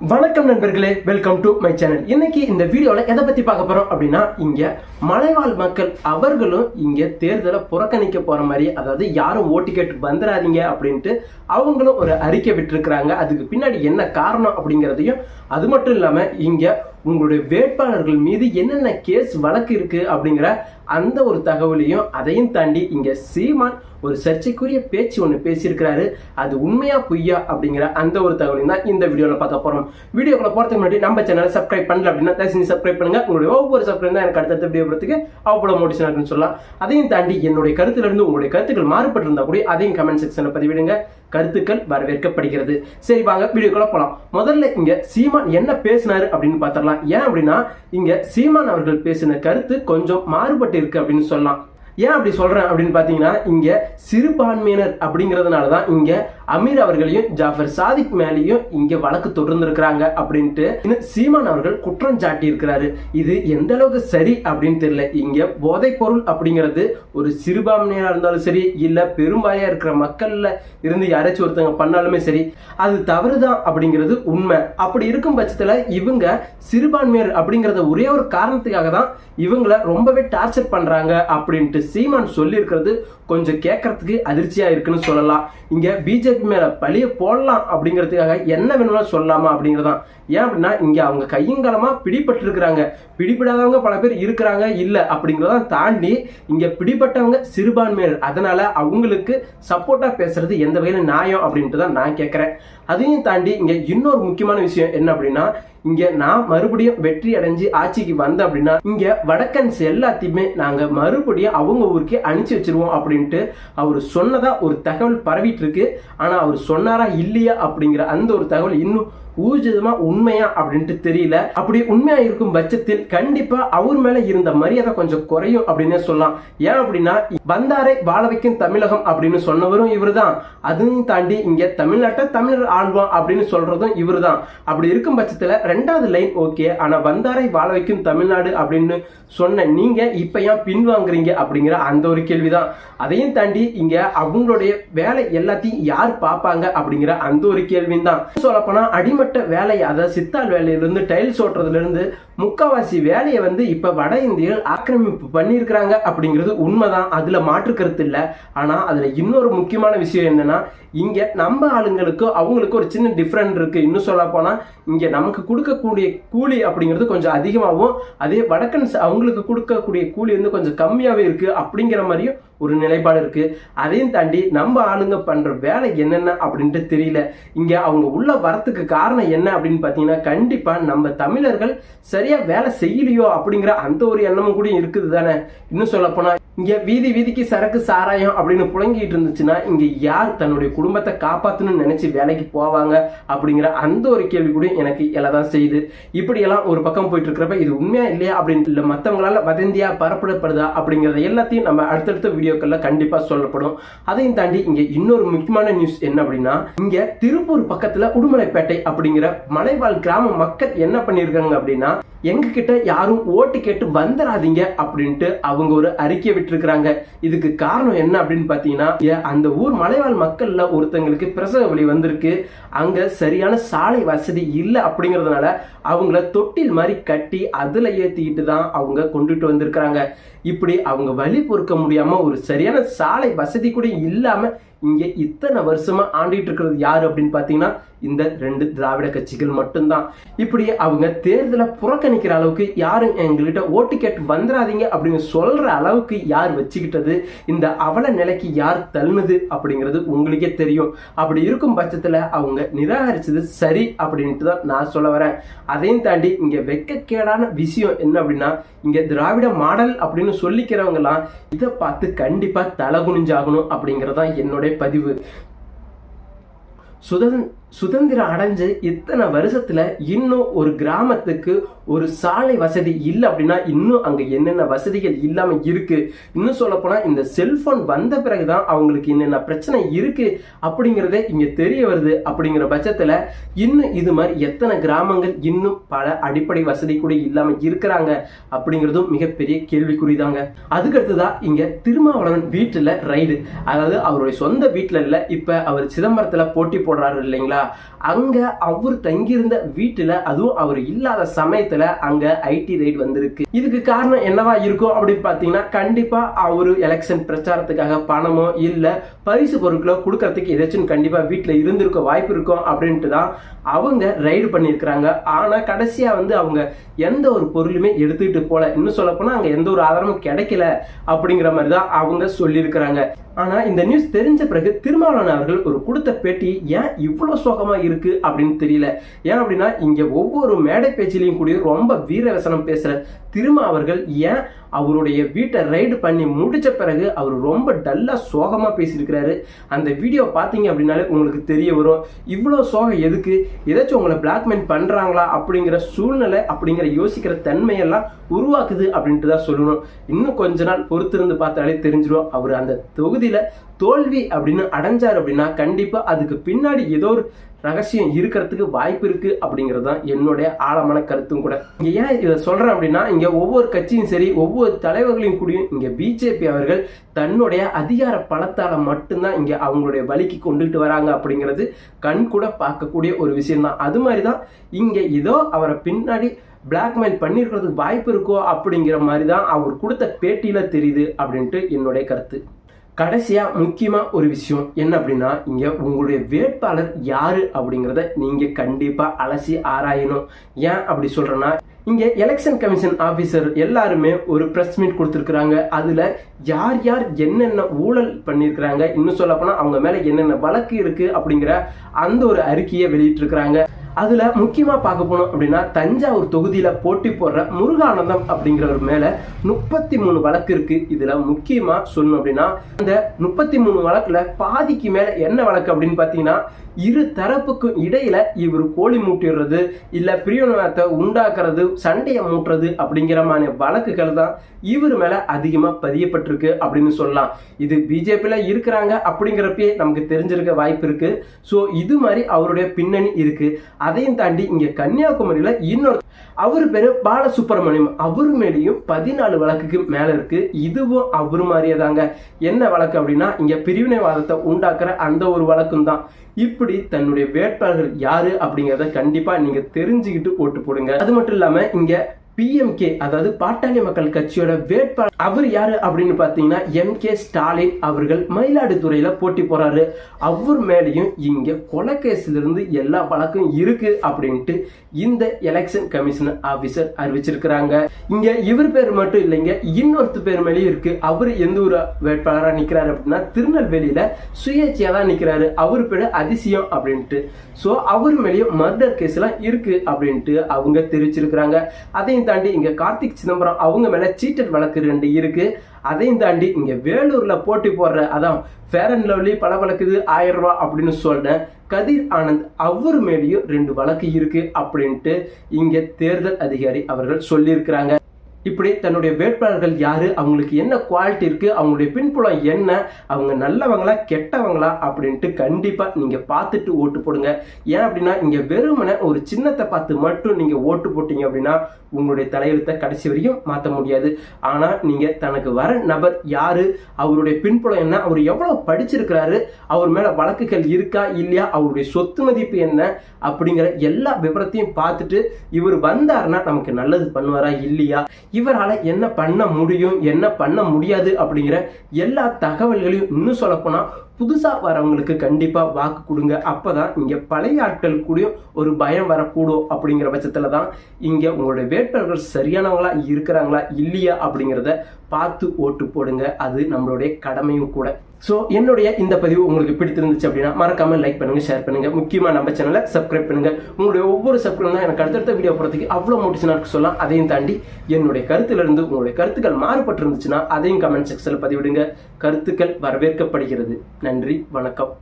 வணக்கம் நண்பர்களே welcome to my channel இன்னைக்கு இந்த வீடியோவில் எதை பற்றி பார்க்க போகிறோம் அப்படின்னா இங்கே மலைவாழ் மக்கள் அவர்களும் இங்கே தேர்தலை புறக்கணிக்க போகிற மாதிரி அதாவது யாரும் ஓட்டு கேட்டு வந்துடாதீங்க அப்படின்ட்டு அவங்களும் ஒரு அறிக்கை விட்டுருக்குறாங்க. அதுக்கு பின்னாடி என்ன காரணம் அப்படிங்கிறதையும் அது மட்டும் இல்லாமல் இங்கே உங்களுடைய வேட்பாளர்கள் மீது என்னென்ன கேஸ் வழக்கு இருக்கு அப்படிங்கிற அந்த ஒரு தகவலையும் அதையும் தாண்டி இங்க சீமான் ஒரு சர்ச்சைக்குரிய பேச்சு ஒன்று பேசியிருக்கிறாரு. அது உண்மையா பொய்யா அப்படிங்கிற அந்த ஒரு தகவலையும் தான் இந்த வீடியோவில் பார்க்க போறோம். வீடியோக்குள்ள போறதுக்கு முன்னாடி நம்ம சேனலை சப்ஸ்கிரைப் பண்ணல அப்படின்னா தயவு செஞ்சு சப்ஸ்கிரைப் பண்ணுங்க. உங்களுடைய ஒவ்வொரு சப்ஸ்கிரைப் தான் எனக்கு அடுத்தடுத்த வீடியோ போகிறதுக்கு அவ்வளோ மோட்டிவேஷன் இருக்குன்னு சொல்லலாம். அதையும் தாண்டி என்னுடைய கருத்துல இருந்து உங்களுடைய கருத்துக்கள் மாறுபட்டு இருந்தா கூட அதையும் கமெண்ட் செக்ஷனில் பதிவிடுங்க. கருத்துக்கள் வரவேற்கப்படுகிறது. சரி வாங்க வீடியோக்குள்ள போலாம். முதல்ல இங்க சீமான் என்ன பேசினாரு அப்படின்னு பார்த்தரலாம் ஏன் அப்படின்னா இங்க சீமான் அவர்கள் பேசின கருத்து கொஞ்சம் மாறுபட்டு இருக்கு அப்படின்னு சொல்லலாம். ஏன் அப்படி சொல்றேன் அப்படின்னு பாத்தீங்கன்னா இங்க சிறுபான்மையினர் அப்படிங்கிறதுனால தான் இங்க அமீர் அவர்களையும் ஜாஃபர் சாதிக் மேலேயும் இங்க வழக்கு தொடர்ந்துருக்கிறாங்க அப்படின்ட்டு இன்னும் சீமான் அவர்கள் குற்றம் சாட்டி இருக்கிறாரு இது எந்த அளவுக்கு சரி அப்படின்னு தெரியல. இங்க போதைப் பொருள் அப்படிங்கிறது ஒரு சிறுபான்மையா இருந்தாலும் சரி இல்ல பெரும்பாயா இருக்கிற மக்கள்ல இருந்து யாராச்சும் ஒருத்தவங்க பண்ணாலுமே சரி அது தவறுதான் அப்படிங்கிறது உண்மை. அப்படி இருக்கும் பட்சத்துல இவங்க சிறுபான்மையர் அப்படிங்கறத ஒரே ஒரு காரணத்துக்காக தான் இவங்கள ரொம்பவே டார்ச்சர் பண்றாங்க அப்படின்ட்டு சீமான் சொல்லியிருக்கிறது கொஞ்சம் கேட்கறதுக்கு அதிர்ச்சியா இருக்குன்னு சொல்லலாம். இங்க பிஜேபி மேலே பழிய போடலாம் அப்படிங்கிறதுக்காக என்ன வேணும்னாலும் சொல்லலாமா அப்படிங்கிறதான் ஏன் அப்படின்னா இங்கே அவங்க கையங்காலமாக பிடிபட்டிருக்கிறாங்க. பிடிபடாதவங்க பல பேர் இருக்கிறாங்க இல்லை அப்படிங்கறத தாண்டி இங்கே பிடிபட்டவங்க சிறுபான்மையினர். அதனால் அவங்களுக்கு சப்போர்ட்டாக பேசுறது எந்த வகையில் நியாயம் அப்படின்ட்டு தான் நான் கேட்குறேன் அதையும் தாண்டி இங்கே இன்னொரு முக்கியமான விஷயம் என்ன அப்படின்னா இங்க நான் மறுபடியும் வெற்றி அடைஞ்சு ஆட்சிக்கு வந்த அப்படின்னா இங்க வடக்கன்ஸ் எல்லாத்தையுமே நாங்க மறுபடியும் அவங்க ஊருக்கே அனுப்பிச்சு வச்சிருவோம் அப்படின்ட்டு அவர் சொன்னதா ஒரு தகவல் பரவிட்டு இருக்கு. ஆனா அவர் சொன்னாரா இல்லையா அப்படிங்கிற அந்த ஒரு தகவல் இன்னும் ஊர்ஜிதமா உண்மையா அப்படின்ட்டு தெரியல. அப்படி உண்மையா இருக்கும் பட்சத்தில் கண்டிப்பா அவர் மேல இருந்த மரியாதை கொஞ்சம் குறையும் அப்படின்னு சொல்லலாம். ஏன் அப்படின்னா வந்தாரை வாழ வைக்கும் தமிழகம் அப்படின்னு சொன்னவரும் இவர் தான் அதையும் தாண்டி இங்க தமிழ்நாட்டை தமிழர் ஆழ்வான் அப்படின்னு சொல்றதும் இவர்தான். அப்படி இருக்கும் பட்சத்துல ரெண்டாவது லைன் ஓகே ஆனா வந்தாரை வாழ வைக்கும் தமிழ்நாடு அப்படின்னு சொன்ன நீங்க இப்ப ஏன் பின்வாங்குறீங்க அப்படிங்கிற அந்த ஒரு கேள்விதான். அதையும் தாண்டி இங்க அவங்களுடைய வேலை எல்லாத்தையும் யார் பார்ப்பாங்க அப்படிங்கிற அந்த ஒரு கேள்வியும் தான் சொல்லப்போனா அடிமட்ட வேலை அதாவது சித்தாள் வேலையிலிருந்து டைல்ஸ் ஓட்டுறதுல இருந்து முக்காவாசி வேலையை வந்து இப்ப வட இந்தியர்கள் ஆக்கிரமிப்பு பண்ணியிருக்கிறாங்க அப்படிங்கிறது உண்மைதான். அதுல மாற்று கருத்து இல்லை. ஆனா அதுல இன்னொரு முக்கியமான விஷயம் என்னன்னா இங்க நம்ம ஆளுங்களுக்கு அவங்களுக்கு ஒரு சின்ன டிஃப்ரெண்ட் இருக்கு. இன்னும் சொல்ல போனா இங்க நமக்கு கொடுக்கக்கூடிய கூலி அப்படிங்கிறது கொஞ்சம் அதிகமாகவும் அதே வடக்கன்ஸ் அவங்களுக்கு கொடுக்கக்கூடிய கூலி வந்து கொஞ்சம் கம்மியாகவே இருக்கு அப்படிங்கிற மாதிரியும் ஒரு நிலைப்பாடு இருக்கு. அதையும் தாண்டி நம்ம ஆளுங்க பண்ற வேலை என்னென்ன அப்படின்ட்டு தெரியல. இங்க அவங்க உள்ள வரத்துக்கு காரணம் என்ன அப்படின்னு பார்த்தீங்கன்னா கண்டிப்பா நம்ம தமிழர்கள் சரி சரியா வேலை செய்யலையோ அப்படிங்கிற அந்த ஒரு எண்ணமும் கூட இருக்குது தானே? இன்னும் சொல்ல போனா இங்க வீதி வீதிக்கு சரக்கு சாராயம் அப்படின்னு புழங்கிட்டு இருந்துச்சுன்னா இங்க யார் தன்னுடைய குடும்பத்தை காப்பாத்தணும்னு நினைச்சு வேலைக்கு போவாங்க அப்படிங்கிற அந்த ஒரு கேள்வி கூட எனக்கு எல்லாம் செய்யுது. இப்படி எல்லாம் ஒரு பக்கம் போயிட்டு இருக்கிறப்ப இது உண்மையா இல்லையா அப்படின்னு இல்ல மத்தவங்களால வதந்தியா பரப்படப்படுதா அப்படிங்கறத எல்லாத்தையும் நம்ம அடுத்தடுத்த வீடியோக்கள்ல கண்டிப்பா சொல்லப்படும். அதையும் தாண்டி இங்க இன்னொரு முக்கியமான நியூஸ் என்ன அப்படின்னா இங்க திருப்பூர் பக்கத்துல உடுமலைப்பேட்டை அப்படிங்கிற மலைவாழ் கிராம மக்கள் என்ன பண்ணிருக்காங்க அப்படின்னா எங்ககிட்ட யாரும் ஓட்டு கேட்டு வந்துடாதீங்க அப்படின்ட்டு அவங்க ஒரு அறிக்கை விட்டுருக்குறாங்க. இதுக்கு காரணம் என்ன அப்படின்னு பார்த்தீங்கன்னா ஏ- அந்த ஊர் மலைவாழ் மக்கள்ல ஒருத்தங்களுக்கு பிரசவ வழி வந்திருக்கு. அங்க சரியான சாலை வசதி இல்லை அப்படிங்கிறதுனால அவங்கள தொட்டில் மாதிரி கட்டி அதில் ஏற்றிக்கிட்டு தான் அவங்க கொண்டுட்டு வந்திருக்கிறாங்க. இப்படி அவங்க வழி பொறுக்க முடியாம ஒரு சரியான சாலை வசதி கூட இல்லாம இங்க இத்தனை வருஷமா ஆண்டிட்டு இருக்கிறது யாரு அப்படின்னு பாத்தீங்கன்னா இந்த ரெண்டு திராவிட கட்சிகள் மட்டும்தான். இப்படி அவங்க தேர்தலை புறக்கணிக்கிற அளவுக்கு யாரும் எங்ககிட்ட ஓட்டு கேட்டு வந்துடாதீங்க அப்படின்னு சொல்ற அளவுக்கு யார் வச்சுக்கிட்டது? இந்த அவல நிலைக்கு யார் தள்ளுனது அப்படிங்கிறது உங்களுக்கே தெரியும். அப்படி இருக்கும் பட்சத்துல அவங்க நிராகரிச்சது சரி அப்படின்ட்டு தான் நான் சொல்ல வரேன். அதையும் தாண்டி இங்க வெக்கக்கேடான விஷயம் என்ன அப்படின்னா இங்க திராவிட மாடல் அப்படின்னு சொல்லிக்கிறவங்க எல்லாம் இதை பார்த்து கண்டிப்பா தலை குனிஞ்சாகணும் அப்படிங்கறதான் என்னுடைய பதிவு. சுதந்திர சுதந்திரம் அடைஞ்சு இத்தனை வருஷத்துல இன்னும் ஒரு கிராமத்துக்கு ஒரு சாலை வசதி இல்லை அப்படின்னா இன்னும் அங்க என்னென்ன வசதிகள் இல்லாம இருக்கு? இன்னும் சொல்ல போனா இந்த செல்போன் வந்த பிறகுதான் அவங்களுக்கு என்னென்ன பிரச்சனை இருக்கு அப்படிங்கறதே இங்க தெரிய வருது அப்படிங்கிற பட்சத்துல இன்னும் இது மாதிரி எத்தனை கிராமங்கள் இன்னும் பல அடிப்படை வசதி கூட இல்லாம இருக்கிறாங்க அப்படிங்கிறதும் மிகப்பெரிய கேள்விக்குறிதாங்க. அதுக்கடுத்துதான் இங்க திருமாவளவன் வீட்டுல ரைடு அதாவது அவருடைய சொந்த வீட்டுல இல்ல இப்ப அவர் சிதம்பரத்துல போட்டி போடுறாரு இல்லைங்களா? அங்க அவர் தங்கியிருந்த வீட்டுல அதுவும் அவர் இல்லாத சமயத்துல அங்க ஐடி ரைட் வந்திருக்கு. இதுக்கு காரணம் என்னவா இருக்கும் அப்படின்னு பாத்தீங்கன்னா கண்டிப்பா அவரு எலெக்ஷன் பிரச்சாரத்துக்காக பணமோ இல்ல பரிசு பொருட்களோ கொடுக்கறதுக்கு ஏதாச்சும் கண்டிப்பா வீட்டுல இருந்திருக்க வாய்ப்பு இருக்கும் அப்படின்ட்டு தான் அவங்க ரைடு பண்ணியிருக்கிறாங்க. ஆனா கடைசியா வந்து அவங்க எந்த ஒரு பொருளுமே எடுத்துக்கிட்டு போல. இன்னும் சொல்ல போனா அங்க எந்த ஒரு ஆதாரமும் கிடைக்கல அப்படிங்கிற மாதிரி தான் அவங்க சொல்லியிருக்கிறாங்க. ஆனா இந்த நியூஸ் தெரிஞ்ச பிறகு திருமாவளவன் அவர்கள் ஒரு கொடுத்த பேட்டி ஏன் இவ்வளவு சோகமாக இருக்குது அப்படின்னு தெரியல. ஏன் அப்படின்னா இங்க ஒவ்வொரு மேடை பேச்சிலையும் கூடிய ரொம்ப வீரவசனம் பேசுற திருமா அவர்கள் ஏன் அவருடைய வீட்டை ரைடு பண்ணி முடிச்ச பிறகு அவர் ரொம்ப டல்லாக சோகமாக பேசியிருக்கிறாரு. அந்த வீடியோ பார்த்தீங்க அப்படின்னாலே உங்களுக்கு தெரிய வரும். இவ்வளோ சோகம் எதுக்கு? ஏதாச்சும் உங்களை பிளாக்மெயில் பண்ணுறாங்களா அப்படிங்கிற சூழ்நிலை அப்படிங்கிற யோசிக்கிற தன்மையெல்லாம் உருவாக்குது அப்படின்ட்டு தான் சொல்லணும். இன்னும் கொஞ்ச நாள் பொறுத்திருந்து பார்த்தாலே தெரிஞ்சிடும். அவர் அந்த தொகுதியில் தோல்வி அப்படின்னு அடைஞ்சார் அப்படின்னா கண்டிப்பாக அதுக்கு பின்னாடி ஏதோ ஒரு ரகசியம் இருக்கிறதுக்கு வாய்ப்பு இருக்கு அப்படிங்கிறது தான் என்னுடைய ஆழமான கருத்தும் கூட. இங்கே ஏன் இதை சொல்கிறேன் அப்படின்னா இங்கே ஒவ்வொரு கட்சியும் சரி ஒவ்வொரு தலைவர்களையும் கூடயும் இங்கே பிஜேபி அவர்கள் தன்னுடைய அதிகார பலத்தால் மட்டும்தான் இங்கே அவங்களுடைய வழிக்கு கொண்டுட்டு வராங்க அப்படிங்கிறது கண் கூட பார்க்கக்கூடிய ஒரு விஷயம் தான் அது மாதிரி தான் இங்கே ஏதோ அவரை பின்னாடி பிளாக்மெயில் பண்ணியிருக்கிறதுக்கு வாய்ப்பு இருக்கோ அப்படிங்கிற மாதிரி தான் அவர் கொடுத்த பேட்டியில் தெரியுது அப்படின்ட்டு என்னுடைய கருத்து. கடைசியாக முக்கியமாக ஒரு விஷயம் என்ன அப்படின்னா இங்கே உங்களுடைய வேட்பாளர் யார் அப்படிங்கிறத நீங்கள் கண்டிப்பாக அலசி ஆராயணும். ஏன் அப்படி சொல்கிறேன்னா இங்கே எலெக்ஷன் கமிஷன் ஆஃபீஸர் எல்லாருமே ஒரு ப்ரெஸ் மீட் கொடுத்துருக்குறாங்க. அதில் யார் யார் என்னென்ன ஊழல் பண்ணியிருக்கிறாங்க இன்னும் சொல்லப்போனால் அவங்க மேலே என்னென்ன வழக்கு இருக்குது அப்படிங்கிற அந்த ஒரு அறிக்கையை வெளியிட்டிருக்கிறாங்க. அதுல முக்கியமா பார்க்க போனோம் அப்படின்னா தஞ்சாவூர் தொகுதியில போட்டி போடுற முருகானந்தம் அப்படிங்கிறவர் மேல முப்பத்தி மூணு வழக்கு இருக்கு. இதுல முக்கியமா சொல்லணும் அப்படின்னா அந்த முப்பத்தி மூணு வழக்குல பாதிக்கு மேல என்ன வழக்கு அப்படின்னு பாத்தீங்கன்னா இரு தரப்புக்கும் இடையில இவர் கோழி மூட்டிடுறது இல்ல பிரியோனத்தை உண்டாக்குறது சண்டையை மூட்டுறது அப்படிங்கிற மாதிரி வழக்குகள் தான் இவர் மேல அதிகமா பதியப்பட்டிருக்கு அப்படின்னு சொல்லலாம். இது பிஜேபியில இருக்கிறாங்க அப்படிங்கிறப்பே நமக்கு தெரிஞ்சிருக்க வாய்ப்பு இருக்கு. ஸோ இது மாதிரி அவருடைய பின்னணி இருக்கு. அதையும் தாண்டி இங்க கன்னியாகுமரியில இன்னொரு அவர் பேரு பாலசுப்ரமணியம். அவர் மேலேயும் பதினாலு வழக்குக்கு மேல இருக்கு. இதுவும் அவர் மாதிரியே தாங்க. என்ன வழக்கு அப்படின்னா இங்க பிரிவினைவாதத்தை உண்டாக்குற அந்த ஒரு வழக்கும் தான் இப்படி தன்னுடைய வேட்பாளர்கள் யாரு அப்படிங்கிறத கண்டிப்பா நீங்க தெரிஞ்சுக்கிட்டு ஓட்டு போடுங்க. அது மட்டும் இல்லாம இங்க பிஎம்கே அதாவது பாட்டாளி மக்கள் கட்சியோட வேட்பாளர் அவர் யாரு அப்படின்னு பாத்தீங்கன்னா எம் கே ஸ்டாலின் அவர்கள் மயிலாடுதுறையில போட்டி போறாரு. அவர் மேலேயும் இங்க கொலைகேஸ்ல இருந்து எல்லா வழக்கும் இருக்கு அப்படின்ட்டு இந்த எலெக்ஷன் கமிஷன் ஆபீசர் அறிவிச்சிருக்கிறாங்க. இங்க இவர் பேர் மட்டும் இல்லைங்க இன்னொருத்தர் பேர் மேலேயும் இருக்கு. அவர் எந்த ஒரு வேட்பாளரா நிக்கிறாரு அப்படின்னா திருநெல்வேலியில சுயேட்சையா தான் நிக்கிறாரு. அவர் பேர் அதிசயம் அப்படின்ட்டு. சோ அவர் மேலேயும் மர்டர் கேஸ் எல்லாம் இருக்கு அப்படின்ட்டு அவங்க தெரிவிச்சிருக்கிறாங்க. அதையும் தாண்டி இங்க கார்த்திக் சிதம்பரம் அவங்க மேல சீட்டட் வழக்கு ரெண்டு இருக்கு. அதையும் தாண்டி இங்க வேலூர்ல போட்டி போடுற அதான் ஃபேர் அண்ட் லவ்லி பல வழக்குது ஆயிரம் ரூபா அப்படின்னு சொல்றேன். கதிர் ஆனந்த் அவர் மேலேயும் ரெண்டு வழக்கு இருக்கு அப்படின்ட்டு இங்க தேர்தல் அதிகாரி அவர்கள் சொல்லியிருக்கிறாங்க. இப்படி தன்னுடைய வேட்பாளர்கள் யாரு? அவங்களுக்கு என்ன குவாலிட்டி இருக்கு? அவங்களுடைய பின்புலம் என்ன? அவங்க நல்லவங்களா கெட்டவங்களா? அப்படின்ட்டு கண்டிப்பா நீங்க பார்த்துட்டு ஓட்டு போடுங்க. ஏன் அப்படின்னா இங்க வெறுமனை ஒரு சின்னத்தை பார்த்து மட்டும் நீங்க ஓட்டு போட்டீங்க அப்படின்னா உங்களுடைய தலையெழுத்தை கடைசி வரையும் மாற்ற முடியாது. ஆனா நீங்க தனக்கு வர நபர் யாரு? அவருடைய பின்புலம் என்ன? அவர் எவ்வளவு படிச்சிருக்கிறாரு? அவர் மேல வழக்குகள் இருக்கா? இல்லையா? அவருடைய சொத்து மதிப்பு என்ன? அப்படிங்கிற எல்லா விவரத்தையும் பார்த்துட்டு இவர் வந்தாருன்னா நமக்கு நல்லது பண்ணுவாரா? இல்லையா? இவரால் என்ன பண்ண முடியும் என்ன பண்ண முடியாது அப்படிங்கிற எல்லா தகவல்களையும் இன்னும் சொல்லப்போனால் புதுசாக வரவங்களுக்கு கண்டிப்பாக வாக்கு கொடுங்க. அப்போ தான் இங்கே பழைய ஆட்கள் கூடயும் ஒரு பயம் வரக்கூடும் அப்படிங்கிற பட்சத்தில் தான் இங்கே உங்களுடைய வேட்பாளர்கள் சரியானவங்களா இருக்கிறாங்களா இல்லையா அப்படிங்கிறத பார்த்து ஓட்டு போடுங்க. அது நம்மளுடைய கடமையும் கூட. ஸோ என்னுடைய இந்த பதிவு உங்களுக்கு பிடித்திருந்துச்சு அப்படின்னா மறக்காமல் லைக் பண்ணுங்கள் ஷேர் பண்ணுங்கள் முக்கியமாக நம்ம சேனலை சப்ஸ்கிரைப் பண்ணுங்கள் உங்களுடைய ஒவ்வொரு சப்ஸ்கிரைப் தான் எனக்கு அடுத்தடுத்த வீடியோ போகிறதுக்கு அவ்வளோ மோட்டிவேஷனாக இருக்கு சொல்லலாம். அதையும் தாண்டி என்னுடைய கருத்துலேருந்து உங்களுடைய கருத்துக்கள் மாறுபட்டு இருந்துச்சுன்னா அதையும் கமெண்ட் செக்ஷனில் பதிவிடுங்க. கருத்துக்கள் வரவேற்கப்படுகிறது. நன்றி வணக்கம்.